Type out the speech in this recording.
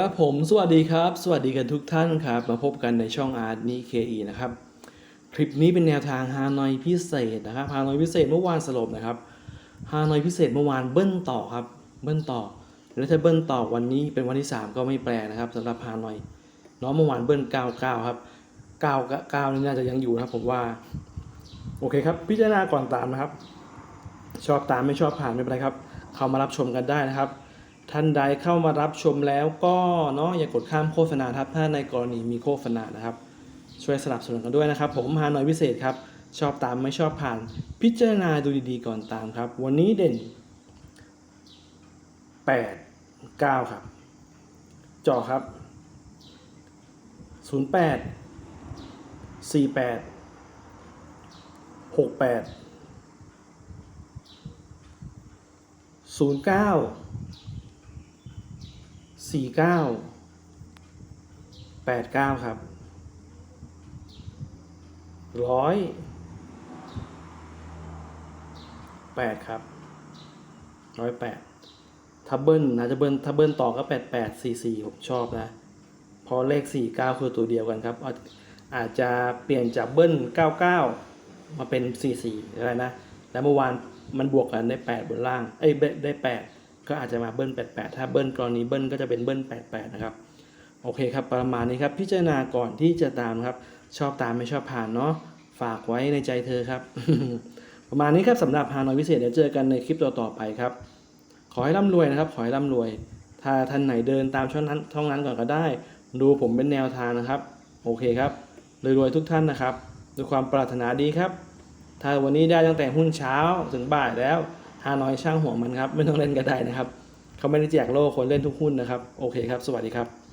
ครับผมสวัสดีครับ สวัสดีกันทุกท่านครับ มาพบกันในช่องอาร์ตนี้เคอีนะครับ คลิปนี้เป็นแนวทางฮานอยพิเศษนะครับฮานอยพิเศษเมื่อวานสลบนะครับฮานอยพิเศษเมื่อวานเบิ้ลต่อครับ เบิ้ลต่อ แล้วถ้าเบิ้ลต่อวันนี้เป็นวันที่ 3 ก็ไม่แปลนะครับสำหรับฮานอยเน้องเมื่อวานเบิ้ล99ครับ9 9นี่น่าจะยังอยู่นะครับผมว่า โอเคครับ พิจารณาก่อนตามนะครับ ชอบตามไม่ชอบผ่านไม่เป็นไรครับ เข้ามารับชมกันได้นะครับ ท่านใดเข้ามารับชมแล้วก็เนาะอย่ากดข้ามโฆษณาครับถ้าในกรณีมีโฆษณานะครับ ช่วยสนับสนุนกันด้วยนะครับ ผมฮานอยพิเศษครับ ชอบตามไม่ชอบผ่าน พิจารณาดูดีๆก่อนตามครับ วันนี้เด่น 8 9 ครับจอครับ 08 48 68 09 สี่เก้าแปดเก้าครับร้อยแปดครับร้อยแปดถ้าเบิ้ลนะจะเบิ้ลถ้าเบิ้ลต่อก็แปดแปดสี่สี่ผมชอบนะพอเลขสี่เก้าคือตัวเดียวกันครับ อาจจะเปลี่ยนจากเบิ้ลเก้าเก้ามาเป็นสี่สี่อะไรนะ แล้วเมื่อวานมันบวกกันได้แปดบนล่าง เอ้ยได้แปด ก็อาจจะมาเบิ้ล88 ถ้าเบิ้ลกรณีเบิ้ลก็จะเป็นเบิ้ล88 นะครับ โอเคครับ ประมาณนี้ครับ พิจารณาก่อนที่จะตามครับ ชอบตามไม่ชอบผ่านเนาะ ฝากไว้ในใจเธอครับ ประมาณนี้ครับสำหรับฮานอยพิเศษเดี๋ยวเจอกันในคลิปต่อๆไปครับ ขอให้ร่ำรวยนะครับ ขอให้ร่ำรวย ถ้าท่านไหนเดินตามช่องนั้นช่องนั้นก่อนก็ได้ ดูผมเป็นแนวทางนะครับ โอเคครับ รวยๆทุกท่านนะครับ ด้วยความปรารถนาดีครับ ถ้าวันนี้ได้ตั้งแต่หุ้นเช้าถึงบ่ายแล้ว ฮานอยช่างหัวมันครับ ไม่ต้องเล่นก็ได้นะครับ เขาไม่ได้แจกโล่คนเล่นทุกหุ้นนะครับ โอเคครับ สวัสดีครับ